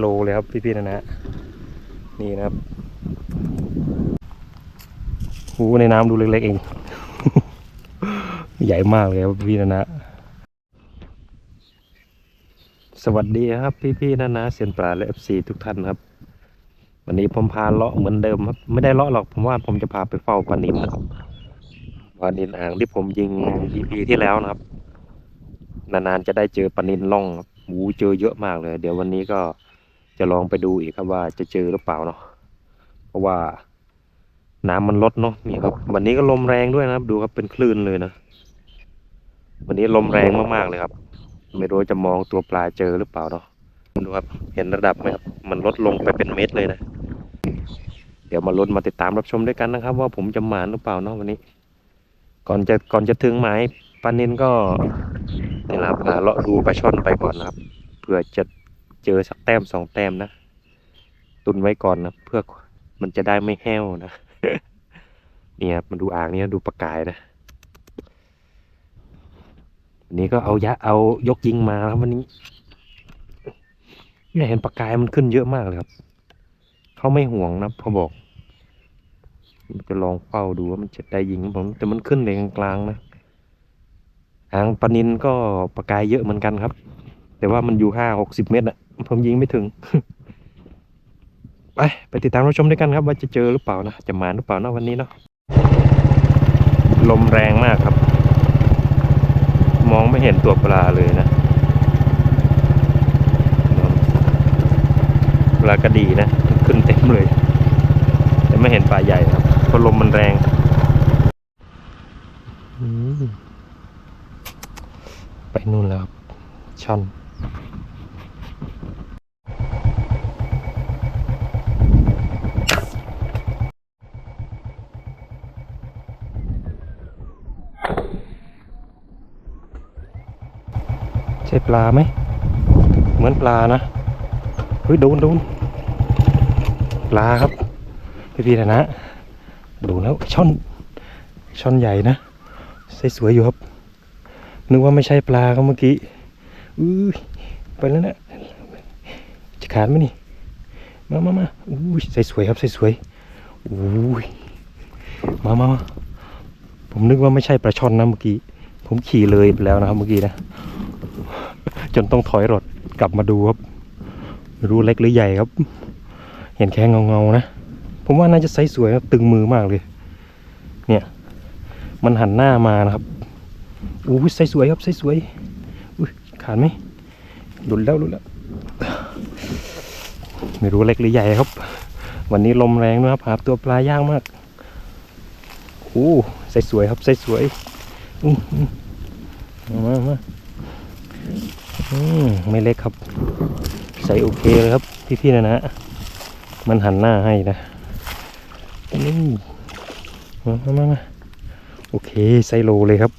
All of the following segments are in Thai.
โลเลยครับพี่ๆนะนะนี่นะครับหูในน้ำดูเล็กๆเอง ใหญ่มากเลยครับพี่ๆนะนะสวัสดีครับพี่ๆนะนะเซียนปลาและเอฟซีทุกท่านครับ วันนี้ผมพาเลาะเหมือนเดิมครับ ไม่ได้เลาะหรอกผมว่าผมจะพาไปเฝ้าปลานินนะครับปลานินอ่างที่ผมยิง EP ที่แล้วนะครับ นานๆจะได้เจอปลานินล่องครับหูเจอเยอะมากเลย เดี๋ยววันนี้ก็ จะลองไปดูอีกครับว่าจะเจอหรือเปล่าเนาะเพราะว่าน้ำมันลดเนาะนี่ครับ วันนี้ก็ลมแรงด้วยนะครับ ดูครับเป็นคลื่นเลยนะวันนี้ลมแรงมากๆเลยครับ ไม่รู้จะมองตัวปลาเจอหรือเปล่าเนาะดูครับ เห็นระดับไหมครับ มันลดลงไปเป็นเมตรเลยนะ เดี๋ยวมาลุ้นมาติดตามรับชมด้วยกันนะครับ ว่าผมจะหมานหรือเปล่าเนาะวันนี้ ก่อนจะก่อนจะถึงหมายปลานินก็นี่แหละครับหาเลาะดูปลาช่อนไปก่อนนะครับ เพื่อจะ เจอสักแต้มสองแต้มนะ ตุนไว้ก่อนนะเพื่อมันจะได้ไม่แห้วนะ เนี่ยครับมาดูอ่างนี้ดูปลากายนะวันนี้ก็เอายะเอายกยิงมาครับวันนี้เนี่ยเห็นปลากายมันขึ้นเยอะมากเลยครับเขาไม่ห่วงนะเขาบอกจะลองเฝ้าดูว่ามันจะได้ยิงผมแต่มันขึ้นเลยกลางๆนะหางปนินก็ปลากายเยอะเหมือนกันครับ แต่ว่ามันอยู่ห้าหกสิบเมตรอะ ผมยิงไม่ถึง ไปไปติดตามรับชมด้วยกันครับ ว่าจะเจอหรือเปล่านะ จะมาหรือเปล่านะวันนี้เนาะ ลมแรงมากครับ มองไม่เห็นตัวปลาเลยนะ ปลากระดีนะ ขึ้นเต็มเลย แต่ไม่เห็นปลาใหญ่ครับเพราะลมมันแรงไปนู่นแล้วครับช่อน ใช่ปลาไหม เหมือนปลานะเฮ้ยโดนโดนปลาครับ พี่พี่นะนะดูแล้วช่อนช่อนใหญ่นะใสสวยอยู่ครับ นึกว่าไม่ใช่ปลาครับเมื่อกี้อุ้ยไปแล้วนะจะขาดไหมนี่มามามาอุ้ยใส่สวยครับใส่สวยอุ้ยมามามาผมนึกว่าไม่ใช่ปลาช่อนนะเมื่อกี้ ผมขี่เลยไปแล้วนะครับเมื่อกี้นะ จนต้องถอยรถกลับมาดูครับไม่รู้เล็กหรือใหญ่ครับ เห็นแค่เงาเงาๆนะ ผมว่าน่าจะไซส์สวยครับตึงมือมากเลย เนี่ย มันหันหน้ามานะครับอู้ไซส์สวยครับไซส์สวยอุ้ยขาดไหมหลุดแล้วหลุดแล้ว ไม่รู้เล็กหรือใหญ่ครับ วันนี้ลมแรงนะครับหาตัวปลายากมากโอ้ไซส์สวยครับไซส์สวยอืมอืมมามา อืมไม่เล็กครับ ใส่โอเคเลยครับ พี่ๆนะนะ มันหันหน้าให้นะนี่มามามาโอเคไซโลเลยครับ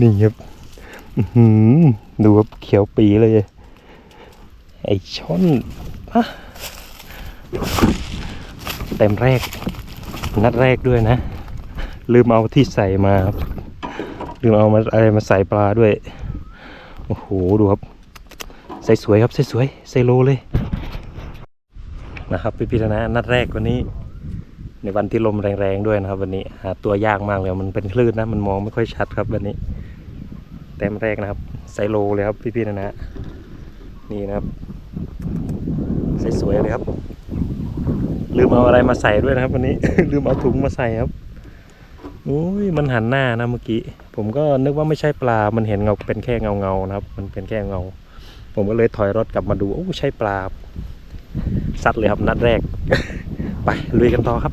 นี่ครับดูครับเขียวปีเลย ไอช่อนอะเต็มแรก นัดแรกด้วยนะ ลืมเอาที่ใส่มาครับ ลืมเอามาอะไรมาใส่ปลาด้วย โอ้โห ดูครับใส่สวยครับใส่สวยใส่โลเลยนะครับพี่พิธนะนัดแรกวันนี้ ในวันที่ลมแรงๆด้วยนะครับ วันนี้หาตัวยากมากเลยมันเป็นคลื่นนะ มันมองไม่ค่อยชัดครับวันนี้แต้มแรกนะครับไซโลเลยครับพี่พี่นะนะนี่นะครับใส่สวยเลยครับ ลืมเอาอะไรมาใส่ด้วยนะครับ วันนี้ ลืมเอาถุงมาใส่ครับ อ้ยมันหันหน้านะเมื่อกี้ ผมก็นึกว่าไม่ใช่ปลา มันเห็นเงาเป็นแค่เงาเงาๆนะครับ มันเป็นแค่เงา ผมก็เลยถอยรถกลับมาดูโอ้ใช่ปลาซัดเลยครับนัดแรก ไปลุยกันต่อครับ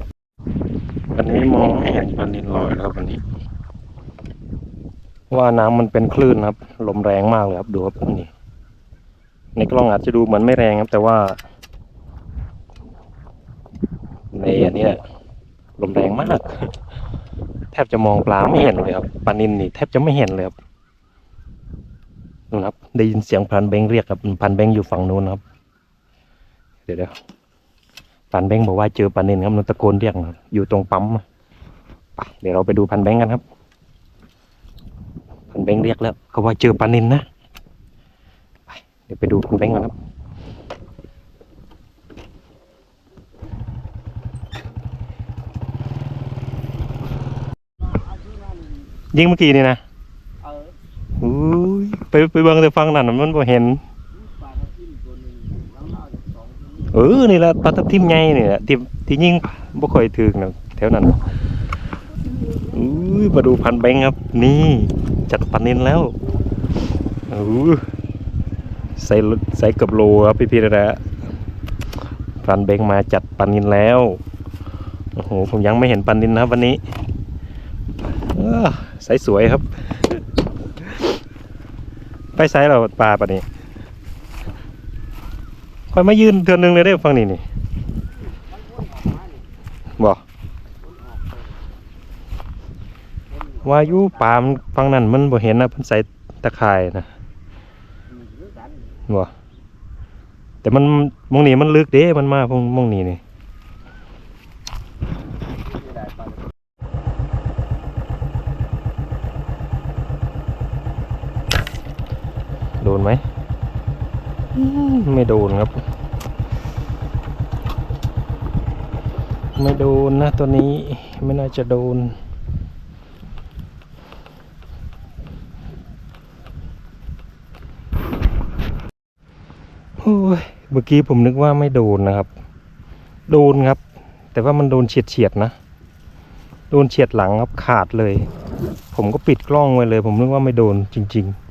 วันนี้มองไม่เห็นปลานินลอยแล้วครับวันนี้ ว่าน้ำมันเป็นคลื่นครับ ลมแรงมากเลยครับดูครับนี่ในกล้องอาจจะดูเหมือนไม่แรงครับ แต่ว่า ในอันนี้ลมแรงมาก แทบจะมองปลาไม่เห็นเลยครับปลานินนี่แทบจะไม่เห็นเลยครับนู่นครับ ได้ยินเสียงพันเบงเรียกครับพันเบงอยู่ฝั่งนู้นครับ เดี๋ยวเดี๋ยวพันเบงบอกว่าเจอปลานินครับนตะโกนเรียกครับอยู่ตรงปั๊มเดี๋ยวเราไปดูพันเบงกันครับ พันเบงเรียกแล้วเขาว่าเจอปลานินนะเดี๋ยวไปดูคุณแบงกันครับ ยิงเมื่อกี้นี่นะเอออุ้ยไปไปเบิ่งแต่ฟังนั่นมันบ่เห็น ปลาทับทิมตัวหนึ่งแล้วเราจากสองตัวนี้เออ นี่แหละปลาทับทิมใหญ่นี่แหละที่ที่ยิงบ่ค่อยถึกนะแถวนั้นน่ะอุ้ยมาดูพันแบงค์ครับ นี่ จัดปันนินแล้วอู้ใส่รถใส่เกับโลครับพี่ๆนะฮะพันแบงค์มาจัดปันนินแล้ว โอ้โห ผมยังไม่เห็นปันนินนะครับวันนี้เออใสสวยครับ ไปไซส์เราปลาปะนี้คอยมายืนเทือนนึงเลยได้ฟังนี่นี่บอกวายุปามฟังนั่นมันบ่เห็นนะเพิ่นใส่ตะข่ายนะมีหรือกันบ่แต่มันมองนี่มันลึกเด้ มันมาพงมองนี่นี่ ไม่ได้ปลา โดนไหมไม่โดนครับ ไม่โดนนะตัวนี้ไม่น่าจะโดน โอ้ย เมื่อกี้ผมนึกว่าไม่โดนนะครับ โดนครับ แต่ว่ามันโดนเฉียดเฉียดๆนะ โดนเฉียดหลังครับขาดเลย ผมก็ปิดกล้องไว้เลย ผมนึกว่าไม่โดนจริง ๆ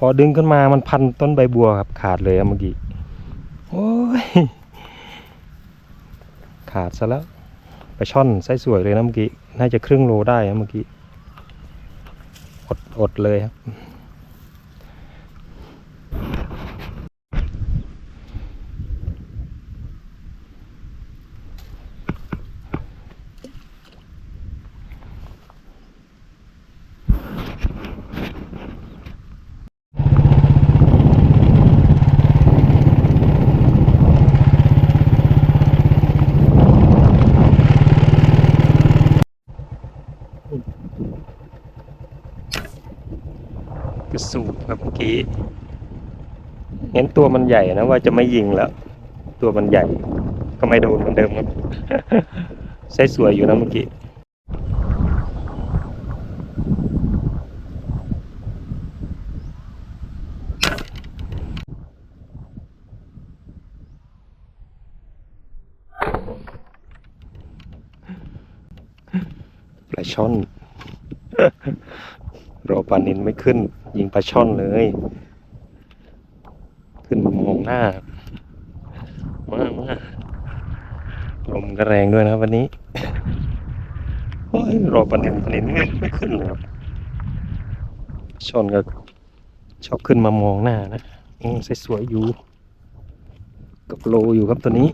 พอดึงขึ้นมามันพันต้นใบบัวครับ ขาดเลยครับเมื่อกี้ โอ้ย ขาดซะแล้วไปลาช่อนไส้สวยเลยนะเมื่อกี้ น่าจะครึ่งโลได้ครับเมื่อกี้ อดอดเลยครับ กระสูบครับเมื่อ กี้เห็นตัวมันใหญ่นะว่าจะไม่ยิงแล้ว ตัวมันใหญ่ ก็ไม่โดนเหมือนเดิมครับใช้สวยอยู่นะเมื่อกี้ปลาช่อนรอปลานินไม่ขึ้น ยิงปลาช่อนเลย ขึ้นมามองหน้า มามาลมก็แรงด้วยนะครับวันนี้โอ้ยรอปลานินปลานินไม่ไม่ขึ้นเลยครับช่อนก็ชอบขึ้นมามองหน้านะอืมสวยๆอยู่ กับโลอยู่ครับตัวนี้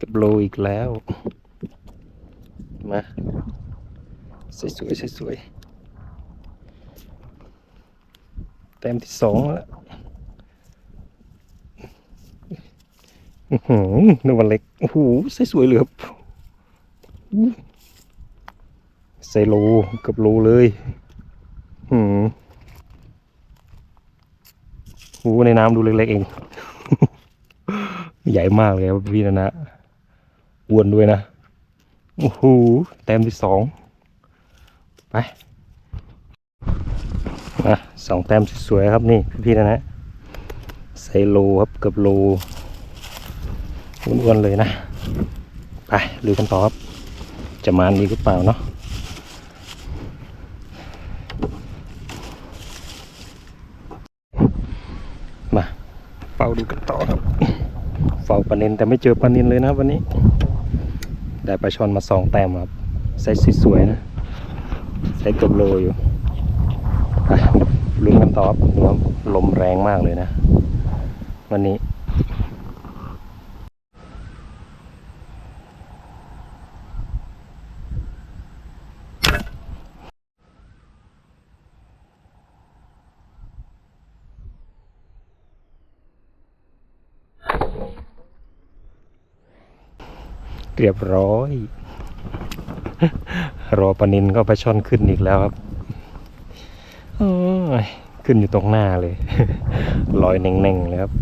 กับโลอีกแล้ว มา สวยสวยสวยๆแต้มที่สองแล้วหือนึกว่าเล็ก โอ้โหใส่สวยเหลือบใส่โลกับโลเลยหืมโอ้ในน้ำดูเล็กๆเอง ใหญ่มากเลยครับพี่นะนะอ้วนด้วยนะ โอ้โห แต้มที่สอง ไปอะสองแต้มสวยๆครับนี่พี่ๆนะนะใส่โลครับเกับโลอ้วนๆเลยนะ ไปดูกันต่อครับ จะมานดีหรือเปล่าเนาะมาเฝ้าดูกันต่อครับเฝ้าปลานินแต่ไม่เจอปลานินเลยนะวันนี้ ได้ปลาช่อนมาสองแต้มครับไซส์สวยๆนะ ไซส์เกับโลอยู่ลุ้นกันต่อครับว่าลมแรงมากเลยนะ วันนี้เรียบร้อย รอปนินก็ไปลาช่อนขึ้นอีกแล้วครับโอ้ยขึ้นอยู่ตรงหน้าเลย ลอยเน่งๆเลยครับ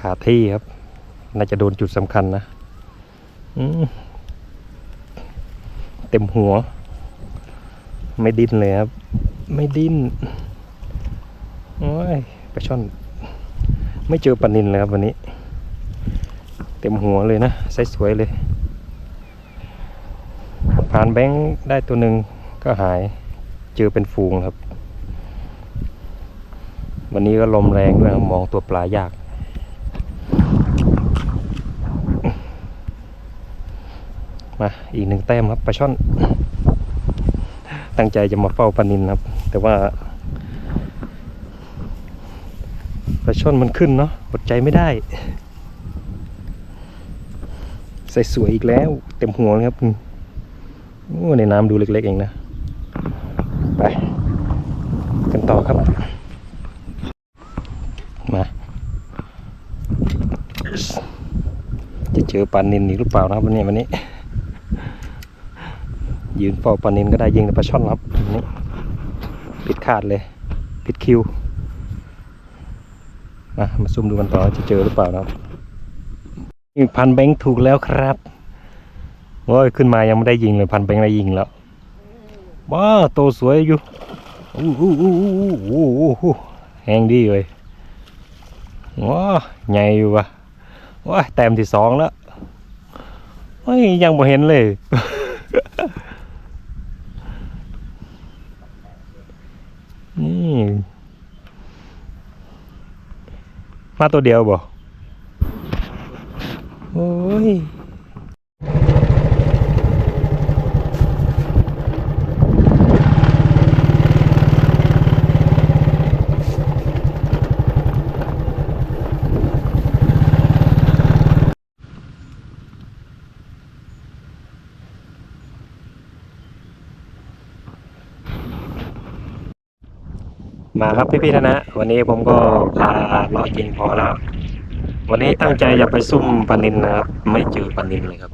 ขาที่ครับ น่าจะโดนจุดสำคัญนะเต็มหัว ไม่ดิ้นเลยครับ ไม่ดิ้นโอ้ยปลาช่อน ไม่เจอปลานินเลยครับวันนี้ เต็มหัวเลยนะไซส์สวยเลย ผ่านแบงค์ได้ตัวหนึ่งก็หายเจอเป็นฟูงครับ วันนี้ก็ลมแรงด้วยมองตัวปลายาก มาอีกหนึ่งแต้มครับปลาช่อน ตั้งใจจะมาเฝ้าปลานินครับ แต่ว่าปลาช่อนมันขึ้นเนาะอดใจไม่ได้ใส่สวยอีกแล้ว เต็มหัวเลยครับ โอ้ในน้ำดูเล็กๆเองนะ ไป กันต่อครับ มา จะเจอปลานินอีกหรือเปล่านะครับวันนี้วันนี้ ยืนเฝ้าปลานินก็ได้ยิงแต่ปลาช่อนครับนี้ปิดขาดเลย ปิดคิว มา มาซุ่มดูกันต่อจะเจอหรือเปล่านะครับพันแบงค์ถูกแล้วครับ โอ้ยขึ้นมายังไม่ได้ยิงเลยพันแบงค์ได้ยิงแล้วว้าโตสวยอยู่อู้อู้อู้อู้อู้อู้อู้แหงดีเลยว้าใหญ่อยู่วะว้าแต้มที่สองแล้วเฮ้ยยังไม่เห็นเลยนี่มาตัวเดียวบ่โอ้ย มาครับพี่ๆนะนะ วันนี้ผมก็พาเลาะยิงพอแล้ว วันนี้ตั้งใจจะไปซุ่มปลานินนะครับ ไม่เจอปลานินเลยครับ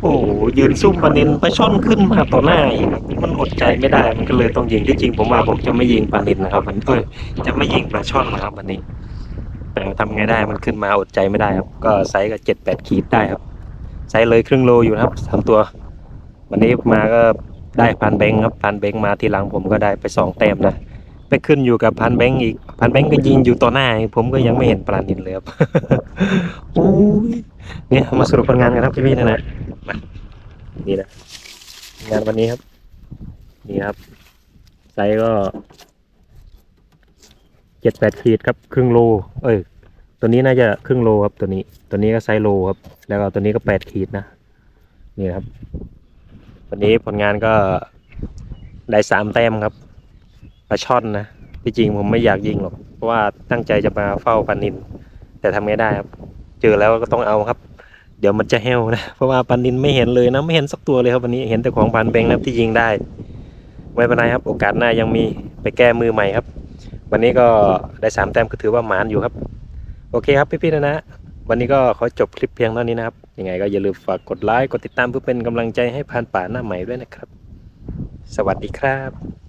โอ้โหยืนซุ่มปลานินไปช่อนขึ้นมาต่อหน้าอีกมันอดใจไม่ได้มันก็เลยต้องยิงที่จริงผมว่าผมจะไม่ยิงปลานินนะครับมันเอ้ยจะไม่ยิงปลาช่อนนะครับวันนี้ แต่ทำไงได้มันขึ้นมาอดใจไม่ได้ครับ ก็ไซส์ก็เจ็ดแปดขีดได้ครับไซส์เลยครึ่งโลอยู่นะครับสามตัว วันนี้มาก็ได้พันเบงครับพันเบงมาทีหลังผมก็ได้ไปสองแต้มนะ ไปขึ้นอยู่กับพันแบงค์อีก พันแบงค์ก็ยิงอยู่ต่อหน้า ผมก็ยังไม่เห็นปลานินเลยครับโอ้ยเนี่ยมาสรุปผลงานกันครับพี่ๆนะนะมานี่นะงานวันนี้ครับ นี่ครับ ไซส์ก็เจ็ดแปดขีดครับ ครึ่งโล เอ้ย ตัวนี้น่าจะครึ่งโลครับตัวนี้ ตัวนี้ก็ไซส์โลครับ แล้วก็ตัวนี้ก็แปดขีดนะ นี่ครับ วันนี้ผลงานก็ได้สามแต้มครับ ปลาช่อนนะที่จริงผมไม่อยากยิงหรอกเพราะว่าตั้งใจจะมาเฝ้าปลานินแต่ทำไงได้ครับ เจอแล้วก็ต้องเอาครับ เดี๋ยวมันจะแห้วนะเพราะว่าปลานินไม่เห็นเลยนะไม่เห็นสักตัวเลยครับวันนี้เห็นแต่ของพันเบงนะที่ยิงได้ไม่เป็นไรครับ โอกาสหน้ายังมีไปแก้มือใหม่ครับ วันนี้ก็ได้สามแต้มก็ถือว่าหมานอยู่ครับ โอเคครับพี่ๆนะนะวันนี้ก็ขอจบคลิปเพียงเท่านี้นะครับ ยังไงก็อย่าลืมฝากกดไลค์กดติดตามเพื่อเป็นกำลังใจให้พานป่าหน้าใหม่ด้วยนะครับ สวัสดีครับ